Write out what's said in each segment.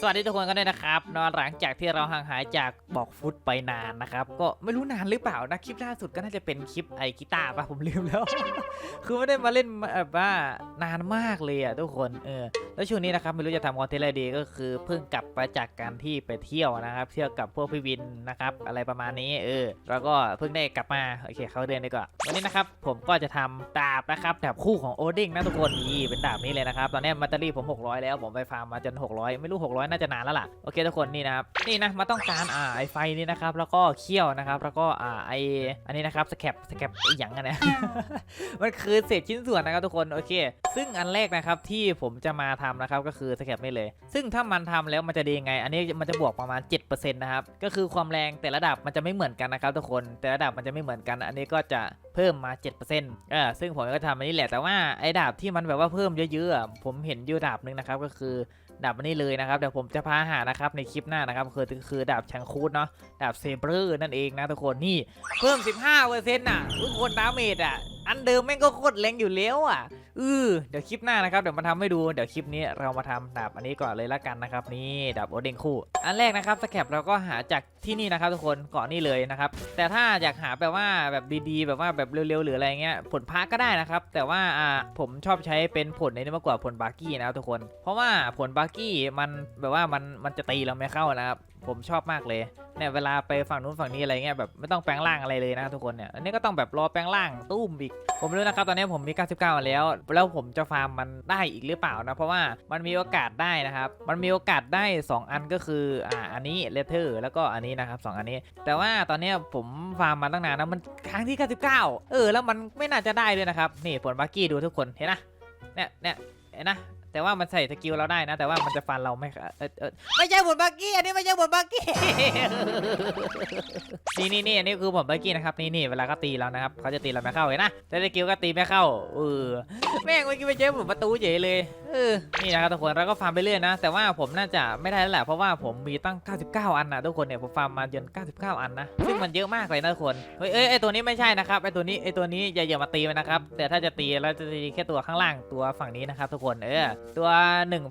สวัสดีทุกคนกันด้วยนะครับเนอะหลังจากที่เราห่างหายจากบอกฟุตไปนานนะครับ ก็ไม่รู้นานหรือเปล่านะคลิปล่าสุดก็น่าจะเป็นคลิปไอกีตาร์ปะผมลืมแล้ว คือไม่ได้มาเล่นแบบว่านานมากเลยอะทุกคนเออแล้วช่วงนี้นะครับไม่รู้จะทำคอนเทนต์อะไรดีก็คือเพิ่งกลับมาจากการที่ไปเที่ยวนะครับ เที่ยวกับพวกพี่วินนะครับอะไรประมาณนี้เออแล้วก็เพิ่งได้กลับมาโอเคเขาเดินดีกว่าวันนี้นะครับผมก็จะทำดาบนะครับดาบคู่ของโอดิงนะทุกคนนี่เป็นดาบนี้เลยนะครับตอนนี้แบตเตอรี่ผม 600 แล้วผมไปฟาร์มมาจน 600 ไม่รู้ 600น่าจะนานแล้วล่ะโอเคทุกคนนี่นะครับนี่นะมาต้องการอ่าไอไฟนี่นะครับแล้วก็เขี้ยวนะครับแล้วก็อ่าไออันนี้นะครับสแคปสแคปไอหยังอะนะมันคือเศษชิ้นส่วนนะครับทุกคนโอเค ซึ่งอันแรกนะครับที่ผมจะมาทำนะครับก็คือสแคปนี่เลย ซึ่งถ้ามันทำแล้วมันจะดียังไง อันนี้มันจะบวกประมาณ 7%นะครับก็คือความแรงแต่ระดับมันจะไม่เหมือนกันนะครับทุกคนแต่ระดับมันจะไม่เหมือนกัน อันนี้ก็จะเพิ่มมา 7%เออซึ่งผมก็ทำอันนี้แหละแต่ว่าไอ้ดาบที่มันแบบว่าเพิ่มเยอะๆผมเห็นอยู่ดาบนึงนะครับก็คือ ดาบอันนี้เลยนะครับเดี๋ยวผมจะพาหานะครับในคลิปหน้านะครับคือคือดาบชังคูดเนาะดาบเซเบอร์นั่นเองนะทุกคนนี่เพิ่ม 15%น่ะทุกคนดาเมจอะ อันเดิมแม่งก็โคตรแรงอยู่แล้วอะเออเดี๋ยวคลิปหน้านะครับเดี๋ยวมาทำให้ดูเดี๋ยวคลิปนี้เรามาทำดาบอันนี้ก่อนเลยละกันนะครับ นี่ดาบโอเด้งคู่ อันแรกนะครับสแคปเราก็หาจากที่นี่นะครับทุกคนเกาะนี่เลยนะครับแต่ถ้าอยากหาแบบว่าแบบดีๆ แบบว่าแบบเร็วๆหรืออะไรเงี้ยผลพักก็ได้นะครับ แต่ว่าอ่าผมชอบใช้เป็นผลในนี้มากกว่าผลบาร์กี้นะครับทุกคน เพราะว่าผลบาร์กี้มันแบบว่ามันมันจะตีเราไม่เข้านะครับผมชอบมากเลยเนี่ยเวลาไปฝั่งนู้นฝั่งนี้อะไรเงี้ยแบบไม่ต้องแปลงร่างอะไรเลยนะทุกคนเนี่ยอันนี้ก็ต้องแบบรอแปลงร่างตุ้มอีก ผมไม่รู้นะครับตอนนี้ผมมี 99มาแล้ว แล้วผมจะฟาร์มมันได้อีกหรือเปล่านะเพราะว่ามันมีโอกาสได้นะครับมันมีโอกาสได้ 2 อันก็คืออ่าอันนี้เลเทอร์แล้วก็อันนี้นะครับสองอันนี้ แต่ว่าตอนนี้ผมฟาร์มมาตั้งนานนะมันครั้งที่ 99 เออแล้วมันไม่น่าจะได้ด้วยนะครับนี่ผลบักกี้ดูทุกคนเห็นนะเนี่ยเนี่ยเห็นนะ แต่ว่ามันใส่สกิลเราได้นะ แต่ว่ามันจะฟันเราไม่เออเออไม่ใช่ผลบักกี้อันนี้ไม่ใช่ผลบักกี้ นี่นี่นี่อันนี้คือผลบักกี้นะครับนี่นี่เวลาก็ตีเรานะครับเขาจะตีเราไม่เข้าเห็นนะแต่สกิลก็ตีไม่เข้าเออแม่งเมื่อกี้ไปเจอผมประตูเฉยเลยเออนี่นะครับทุกคนเราก็ฟาร์มไปเรื่อยนะ แต่ว่าผมน่าจะไม่ได้แล้วแหละเพราะว่าผมมีตั้ง 99 อันนะทุกคนเนี่ยผมฟาร์มมาจน99 อันนะซึ่งมันเยอะมากเลยนะทุกคนเฮ้ยเอ้ยไอตัวนี้ไม่ใช่นะครับไอตัวนี้ไอตัวนี้อย่าอย่ามาตีมันนะครับแต่ถ้าจะตีเราจะตีแค่ตัวข้างล่างตัวฝั่งนี้นะครับทุกคนเออตัว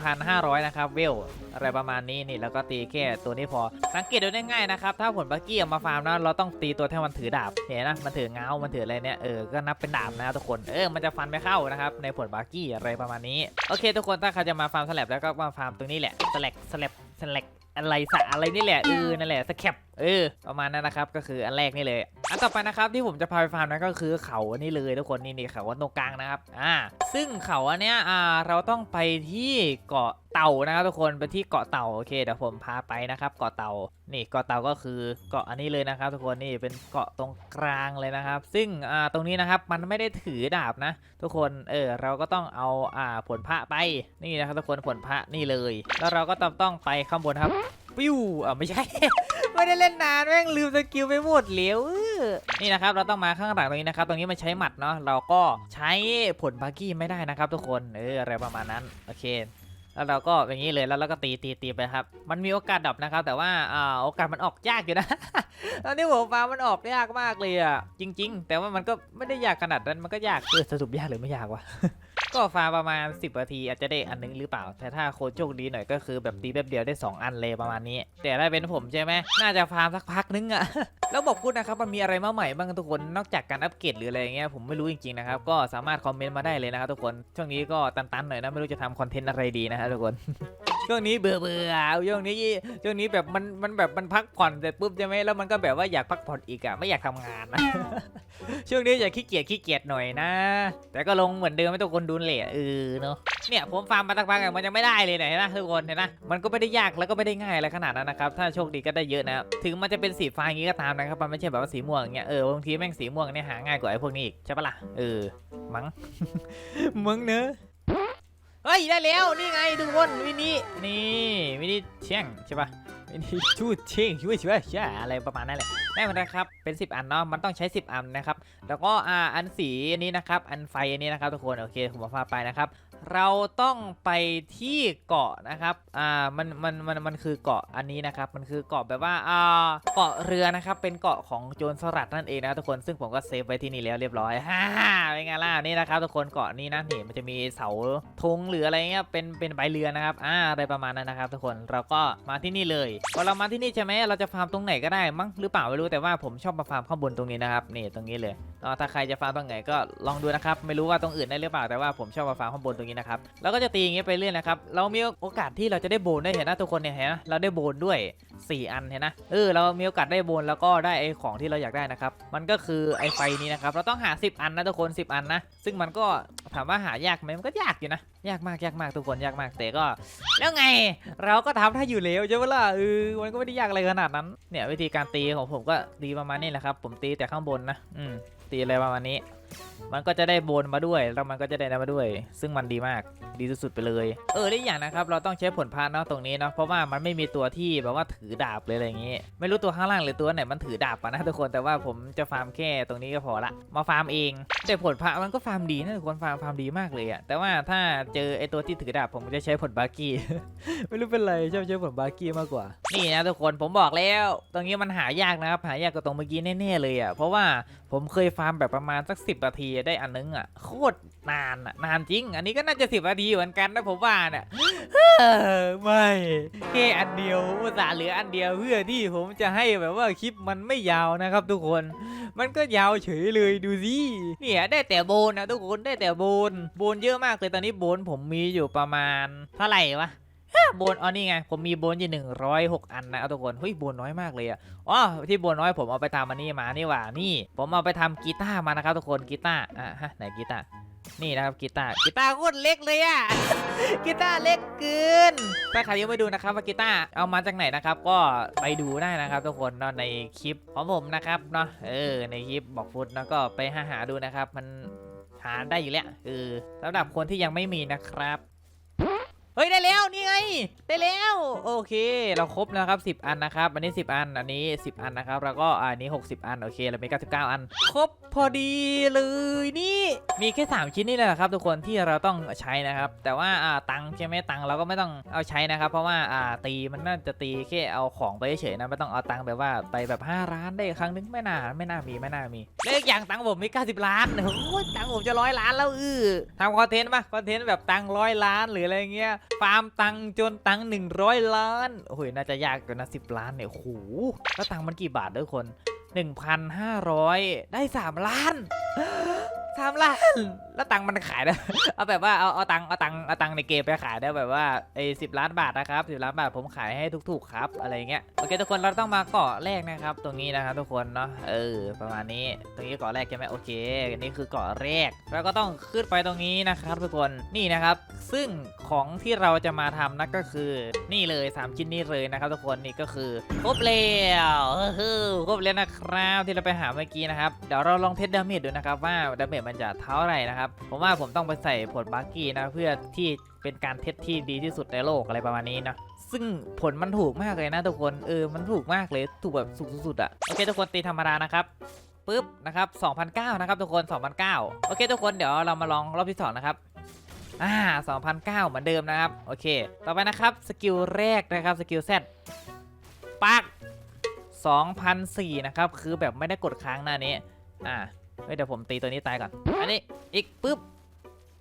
1,500 นะครับเวลอะไรประมาณนี้นี่แล้วก็ตีแค่ตัวนี้พอ สังเกตดูง่ายนะครับ ถ้าผลบักกี้เอามาฟาร์มนะเราต้องตีตัวที่มันถือดาบเห็นนะมันถือเงา มันถืออะไรเนี่ยเออก็นับเป็นดาบนะทุกคนเออมันจะฟันไม่เข้านะครับในผลบักกี้อะไรประมาณนี้โอเค ทุกคนถ้าใครจะมาฟาร์มสลับแล้วก็มาฟาร์มตรงนี้แหละสลักสลับสลักอะไรสะอะไรนี่แหละเออนั่นแหละสแคปเออประมาณนั้นนะครับก็คืออันแรกนี่เลย อันต่อไปนะครับที่ผมจะพาไปฟาร์มนะก็คือเขาอันนี้เลยทุกคนนี่นี่เขาอันตรงกลางนะครับอ่าซึ่งเขาอันเนี้ยอ่าเราต้องไปที่เกาะเต่านะครับทุกคนไปที่เกาะเต่าโอเคเดี๋ยวผมพาไปนะครับเกาะเต่านี่เกาะเต่าก็คือเกาะอันนี้เลยนะครับ ทุกคนนี่เป็นเกาะตรงกลางเลยนะครับ ซึ่งอ่าตรงนี้นะครับมันไม่ได้ถือดาบนะ ทุกคนเออเราก็ต้องเอาอ่าผลพระไปนี่นะครับทุกคนผลพระนี่เลย แล้วเราก็ต้องต้องไปข้างบนครับ ปิ้วอ่าไม่ใช่ ไม่ได้เล่นนานแม่งลืมสกิลไปหมดเหลวเอนี่นะครับเราต้องมาข้างหลังตรงนี้นะครับตรงนี้มันใช้หมัดเนาะเราก็ใช้ผลบาร์กี้ไม่ได้นะครับ ทุกคนเอออะไรประมาณนั้นโอเคแล้วเราก็อย่างนี้เลยแล้วเราก็ตีตีตีไปครับ มันมีโอกาสดับนะครับ แต่ว่าอ่าโอกาสมันออกยากอยู่นะ ตอนนี้ผมฟามมันออกยากมากเลยอะจริง ๆ แต่ว่ามันก็ไม่ได้ยากขนาดนั้นมันก็ยากเออสรุปยากหรือไม่ยากวะ ก็ฟาร์ประมาณ 10นาทีอาจจะได้อันนึงหรือเปล่า แต่ถ้าโคโชคดีหน่อยก็คือแบบตีแป๊บเดียวได้ 2 อันเลยประมาณนี้ แต่ถ้าเป็นผมใช่ไหมน่าจะฟาร์มสักพักนึงอะแล้วบอกพูดนะครับมันมีอะไรมาใหม่บ้างทุกคนนอกจากการอัปเกรดหรืออะไรอย่างเงี้ยผมไม่รู้จริงๆนะครับก็สามารถคอมเมนต์มาได้เลยนะครับทุกคนช่วงนี้ก็ตันๆหน่อยนะไม่รู้จะทำคอนเทนต์อะไรดีนะครับทุกคน ช่วงนี้เบื่อเบื่อๆช่วงนี้ช่วงนี้แบบมันมันแบบมันพักผ่อนเสร็จปุ๊บใช่ไหมแล้วมันก็แบบว่าอยากพักผ่อนอีกอะไม่อยากทำงานนะช่วงนี้อยากขี้เกียจขี้เกียจหน่อยนะ แต่ก็ลงเหมือนเดิมไม่ต้องคนดูแลเออเนาะเนี่ยผมฟาร์มมาตั้งพักอะมันยังไม่ได้เลยเนี่ยเห็นนะทุกคนเห็นนะมันก็ไม่ได้ยากแล้วก็ไม่ได้ง่ายอะไรขนาดนั้นนะครับถ้าโชคดีก็ได้เยอะนะถึงมันจะเป็นสีฟ้าอย่างงี้ก็ตามนะครับมันไม่ใช่แบบว่าสีม่วงอย่างเงี้ยเออบางทีแม่งสีม่วงเนี่ยหาง่ายกว่าไอ้พวกนี้อีกใช่ปะล่ะเออมั้งมึงเนอะ เฮ้ยได้แล้วนี่ไงทุกคนวินนี่นี่วินนี่เชียงใช่ปะวินนี่ชูเชียงช่วยช่วยช่วยอะไรประมาณนั้นแหละได้หมดนะครับเป็น 10 อันเนาะมันต้องใช้ 10 อันนะครับแล้วก็อ่าอันสีอันนี้นะครับอันไฟอันนี้นะครับทุกคนโอเคผมมาพาไปนะครับ เราต้องไปที่เกาะนะครับ อ่า มัน มัน มัน มันคือเกาะอันนี้นะครับ มันคือเกาะแบบว่า อ่า เกาะเรือนะครับ เป็นเกาะของโจรสลัดนั่นเองนะทุกคน ซึ่งผมก็เซฟไว้ที่นี่แล้วเรียบร้อยฮ่าเป็นไงล่ะ นี่นะครับทุกคนเกาะนี้นะนี่มันจะมีเสาธงหรืออะไรเงี้ย เป็น เป็นใบเรือนะครับ อ่า อะไรประมาณนั้นนะครับ ทุกคน เราก็มาที่นี่เลยพอเรามาที่นี่ใช่ไหมเราจะฟาร์มตรงไหนก็ได้มั้งหรือเปล่าไม่รู้ แต่ว่าผมชอบมาฟาร์มข้างบนตรงนี้นะครับ นี่ตรงนี้เลย ก็ถ้าใครจะฟาร์มตรงไหนก็ลองดูนะครับไม่รู้ว่าตรงอื่นได้หรือเปล่าแต่ว่าผมชอบมาฟาร์มข้างบนตรงนี้นะครับแล้วก็จะตีอย่างเงี้ยไปเรื่อยนะครับเรามีโอกาสที่เราจะได้โบนได้เห็นนะทุกคนเนี่ยเห็นนะเราได้โบนด้วย4 อันเห็นนะเออเรามีโอกาสได้โบนแล้วก็ได้ไอของที่เราอยากได้นะครับ มันก็คือไอไฟนี้นะครับ เราต้องหา 10 อันนะทุกคน 10 อันนะ ซึ่งมันก็ถามว่าหายากไหมมันก็ยากอยู่นะ ยากมากยากมากทุกคนยากมากแต่ก็ แล้วไง เราก็ทำได้อยู่แล้วใช่ไหมล่ะเออมันก็ไม่ได้ยากอะไรขนาดนั้น เนี่ยวิธีการตีของผมก็ตีประมาณนี้แหละครับ ผมตีแต่ข้างบนนะ อืมตีอะไรประมาณนี้มันก็จะได้โบนมาด้วย แล้วมันก็จะได้นำมาด้วย ซึ่งมันดีมาก ดีสุดๆไปเลย เออได้อย่างนะครับ เราต้องใช้ผลพานเนาะตรงนี้เนาะ เพราะว่ามันไม่มีตัวที่แบบว่าถือดาบเลยอะไรอย่างงี้ ไม่รู้ตัวข้างล่างหรือตัวไหนมันถือดาบอะนะทุกคน แต่ว่าผมจะฟาร์มแค่ตรงนี้ก็พอละ มาฟาร์มเอง แต่ผลพระมันก็ฟาร์มดีนะทุกคน ฟาร์มฟาร์มดีมากเลยอะแต่ว่าถ้าเจอไอตัวที่ถือดาบผมจะใช้ผลบาร์กี้ ไม่รู้เป็นไรชอบใช้ผลบาร์กี้มากกว่า นี่นะทุกคน ผมบอกแล้ว ตรงนี้มันหายากนะครับ หายากกว่าตรงเมื่อกี้แน่ๆเลยอะเพราะว่าผมเคยฟาร์มแบบประมาณสักสินาทีได้อันนึงอะโคตรนานอะนานจริง อันนี้ก็น่าจะสินาทีเหมือนกันนะผมว่าเนี่ยไม่แค่อันเดียวอุตส่าห์เหลืออันเดียวเพื่อที่ผมจะให้แบบว่าคลิปมันไม่ยาวนะครับ ทุกคน มันก็ยาวเฉยเลยดูสิเนี่ยได้แต่โบนนะทุกคนได้แต่โบนโบนเยอะมากเลยตอนนี้โบนผมมีอยู่ประมาณเท่าไหร่วะ โบนอ๋อนี่ไง ผมมีโบนอยู่หนึ่งร้อยหกอันนะเอาทุกคนเฮ้ยโบนน้อยมากเลยอะอ๋อที่โบนน้อยผมเอาไปทำมันนี่มานี่หว่านี่ ผมเอาไปทำกีตาร์มานะครับทุกคนกีตาร์อะฮะไหนกีตาร์นี่นะครับกีตาร์กีตาร์โคตรเล็กเลยอะกีตาร์เล็กเกินถ้าใครยังไม่ดูนะครับว่ากีตาร์เอามาจากไหนนะครับก็ไปดูได้นะครับทุกคนเนาะในคลิปของผมนะครับเนาะเออในคลิปบอกฟุตนะก็ไปหาหาดูนะครับ มันหาได้อยู่แล้วเออสำหรับคนที่ยังไม่มีนะครับ เฮ้ยได้แล้วนี่ไงได้แล้วโอเค เราครบแล้วครับ 10 อันนะครับอันนี้ 10 อันอันนี้ 10 อันนะครับแล้วก็อันนี้ 60 อันโอเคเรามี99 อัน ครบพอดีเลยนี่มีแค่ 3 ชิ้นนี่แหละครับ ทุกคนที่เราต้องใช้นะครับ แต่ว่าตังค์ใช่ไหมตังค์เราก็ไม่ต้องเอาใช้นะครับ เพราะว่าตีมันน่าจะตีแค่เอาของไปเฉยๆนะไม่ต้องเอาตังค์แบบว่าไปแบบ 5 ล้านได้ครั้งนึงไม่น่าไม่น่ามีไม่น่ามีเลขอย่างตังค์ผมมี 90 ล้านโอ้ยตังค์ผมจะร้อยล้านแล้วอือทำคอนเทนต์ปะคอนเทนต์แบบตังค์ร้อยล้านหรืออะไรเงี้ยฟาร์มตังจนตังหนึ่งร้อยล้าน โอ้ยน่าจะยากกว่านะสิบล้านเนี่ยโอ้โหแล้วตังมันกี่บาทด้วยคน1,500ได้3ล้าน สามล้านแล้วตังค์มันขายได้เอาแบบว่าเอาเอาตังค์เอาตังค์เอาตังค์ในเกมไปขายได้แบบว่าไอ้สิบล้านบาทนะครับสิบล้านบาทผมขายให้ถูกๆครับอะไรเงี้ยโอเคทุกคนเราต้องมาเกาะแรกนะครับ ตรงนี้นะครับทุกคนเนาะเออประมาณนี้ตรงนี้เกาะแรกใช่ไหมโอเคอันนี้คือเกาะแรกแล้วก็ต้องขึ้นไปตรงนี้นะครับทุกคนนี่นะครับ ซึ่งของที่เราจะมาทำนั่นก็คือนี่เลยสามชิ้นนี้เลยนะครับทุกคนนี่ก็คือครบแล้วเออครบแล้วนะครับที่เราไปหาเมื่อกี้นะครับเดี๋ยวเราลองเทสดาเมจดูนะครับว่าดาเมจมันจะเท่าไหร่นะครับ ผมว่าผมต้องไปใส่ผลบาร์กี้นะเพื่อที่เป็นการเทสที่ดีที่สุดในโลกอะไรประมาณนี้นะซึ่งผลมันถูกมากเลยนะทุกคนเออมันถูกมากเลยถูกแบบสูงสุดๆอะโอเคทุกคนตีธรรมดานะครับปึ๊บนะครับ2,009นะครับทุกคน2,009โอเคทุกคนเดี๋ยวเรามาลองรอบที่สองนะครับอ่า2,009เหมือนเดิมนะครับโอเค ต่อไปนะครับสกิลแรกนะครับสกิล Z ปัก2,004นะครับคือแบบไม่ได้กดค้างหน้านี้อ่า เฮ้ยเดี๋ยวผมตีตัวนี้ตายก่อน อันนี้อีกปุ๊บ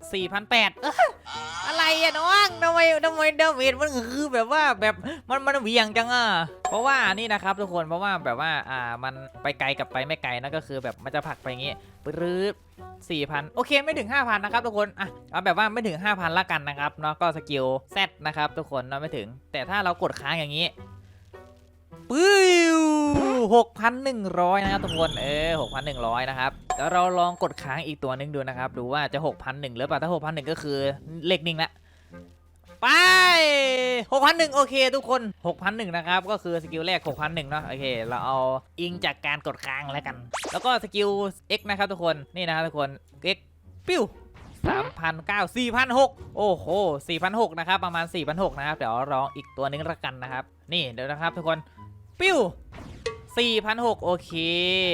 4,800อะไรอะน้องทำไมทำไมเดาเมจมันคือแบบว่าแบบมันมันเวียงจังอะเพราะว่านี่นะครับทุกคนเพราะว่าแบบว่าอ่ามันไปไกลกับไปไม่ไกลนะก็คือแบบมันจะผลักไปอย่างงี้ปื๊ด4,000โอเคไม่ถึง 5,000 นะครับทุกคนอะเอาแบบว่าไม่ถึง 5,000 ละกันนะครับเนาะก็สกิล Z นะครับทุกคนเนาะไม่ถึง แต่ถ้าเรากดค้างอย่างนี้ปื้ว6,100นะครับทุกคนเออ6,100นะครับ เดี๋ยวเราลองกดค้างอีกตัวหนึ่งดูนะครับ ดูว่าจะ6,100หรือเปล่า ถ้า6,100ก็คือเลขนิ่งละ ไป6,100โอเคทุกคน6,100นะครับ ก็คือสกิลแรก6,100เนาะ โอเค เราเอาอิงจากการกดค้างแล้วกัน แล้วก็สกิล X นะครับทุกคน นี่นะครับทุกคน X ปิ้ว3,900 4,600โอ้โห4,600นะครับ ประมาณ4,600นะครับ เดี๋ยวลองอีกตัวนึงละกันนะครับ นี่ เดี๋ยวนะครับทุกคน ปิ้ว 4,600โอเค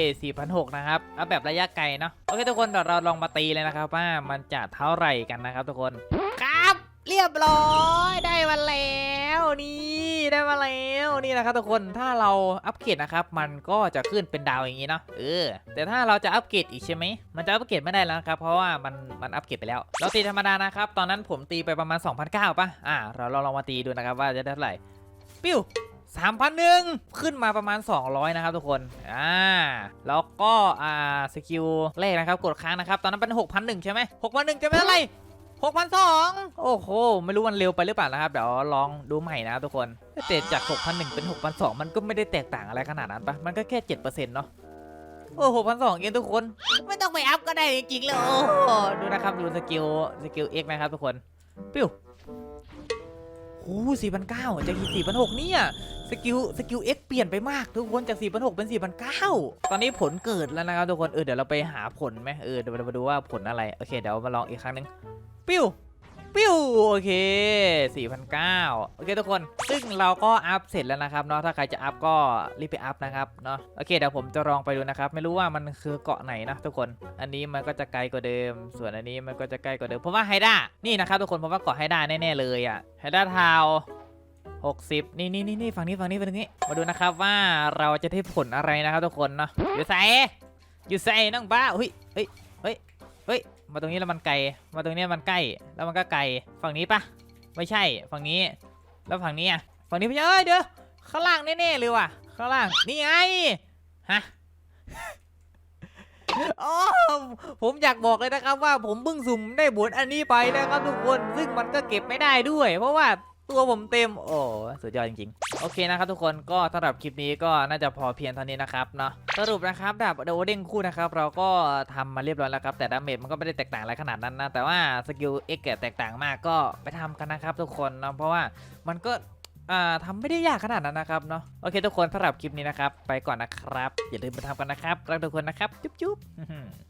4,600นะครับเอาแบบระยะไกลเนาะโอเคทุกคนเดี๋ยวเราลองมาตีเลยนะครับว่ามันจะเท่าไหร่กันนะครับทุกคนครับเรียบร้อยได้มาแล้วนี่ได้มาแล้วนี่นะครับทุกคนถ้าเราอัปเกรดนะครับมันก็จะขึ้นเป็นดาวอย่างนี้เนาะเออแต่ถ้าเราจะอัปเกรดอีกใช่ไหมมันจะอัปเกรดไม่ได้แล้วนะครับเพราะว่ามันมันอัปเกรดไปแล้ว เราตีธรรมดานะครับตอนนั้นผมตีไปประมาณ2,009ป่ะอ่าเราลองลองมาตีดูนะครับว่าจะได้เท่าไหร่ปิ้ว 3,001ขึ้นมาประมาณ 200 นะครับทุกคน อ่า แล้วก็อ่าสกิลแรกนะครับ กดค้างนะครับ ตอนนั้นเป็น 6,001 ใช่ไหม6,001 จะเป็นอะไร6,200โอ้โห ไม่รู้มันเร็วไปหรือเปล่านะครับ เดี๋ยวลองดูใหม่นะครับทุกคนแต่จาก6,100เป็น6,200มันก็ไม่ได้แตกต่างอะไรขนาดนั้นปะมันก็แค่ 7%เนาะโอ้6,200เองทุกคน ไม่ต้องไปอัพก็ได้จริงๆเลยโอ้โหดูนะครับ ดูสกิล สกิล X นะครับทุกคน ปิ้ว โอ้4,900จาก4,600เนี่ย สกิล สกิล X เปลี่ยนไปมากทุกคนจาก4,600เป็น4,900ตอนนี้ผลเกิดแล้วนะครับทุกคน เออเดี๋ยวเราไปหาผลไหมเออเดี๋ยวเรามาดูว่าผลอะไร โอเค เดี๋ยวมาลองอีกครั้งหนึง ปิ้ว ปิ้วโอเค 4,900 โอเคทุกคน ซึ่งเราก็อัพเสร็จแล้วนะครับเนาะถ้าใครจะอัพก็รีบไปอัพนะครับเนาะโอเคเดี๋ยวผมจะลองไปดูนะครับ ไม่รู้ว่ามันคือเกาะไหนนะทุกคน อันนี้มันก็จะไกลกว่าเดิม ส่วนอันนี้มันก็จะใกล้กว่าเดิมเพราะว่าไฮด้านี่นะครับทุกคนเพราะว่าเกาะไฮด้าแน่ๆเลยอะไฮด้าทาว60 นี่นี่นี่นี่ฝั่งนี้ฝั่งนี้ฝั่งนี้ มาดูนะครับว่าเราจะได้ผลอะไรนะครับทุกคนเนาะอยู่ใส่อยู่ใส่น้องบ้าเฮ้ยเฮ้ยเฮ้ยเฮ้ย มาตรงนี้แล้วมันไกล มาตรงนี้มันใกล้ แล้วมันก็ไกล ฝั่งนี้ปะไม่ใช่ ฝั่งนี้ แล้วฝั่งนี้อะ ฝั่งนี้ไม่ใช่เอ้ยเดี๋ยวข้างล่างแน่ๆเลยว่ะ ข้างล่าง นี่ไง ฮะโอ้ผมอยากบอกเลยนะครับว่าผมเพิ่งสุ่มได้บุญอันนี้ไปนะครับทุกคน ซึ่งมันก็เก็บไม่ได้ด้วย เพราะว่า ตัวผมเต็ม โอ้ สุดยอดจริงๆ โอเคนะครับทุกคนก็สำหรับคลิปนี้ก็น่าจะพอเพียงเท่านี้นะครับเนาะสรุปนะครับดาบโดเด้งคู่นะครับ เราก็ทำมาเรียบร้อยแล้วครับ แต่ดาเมจมันก็ไม่ได้แตกต่างอะไรขนาดนั้นนะ แต่ว่าสกิลเอ็กแตกต่างมากก็ไปทำกันนะครับทุกคนเนาะเพราะว่ามันก็อ่าทำไม่ได้ยากขนาดนั้นนะครับเนาะโอเคทุกคนสำหรับคลิปนี้นะครับ ไปก่อนนะครับ อย่าลืมไปทำกันนะครับรักทุกคนนะครับ จุ๊บๆ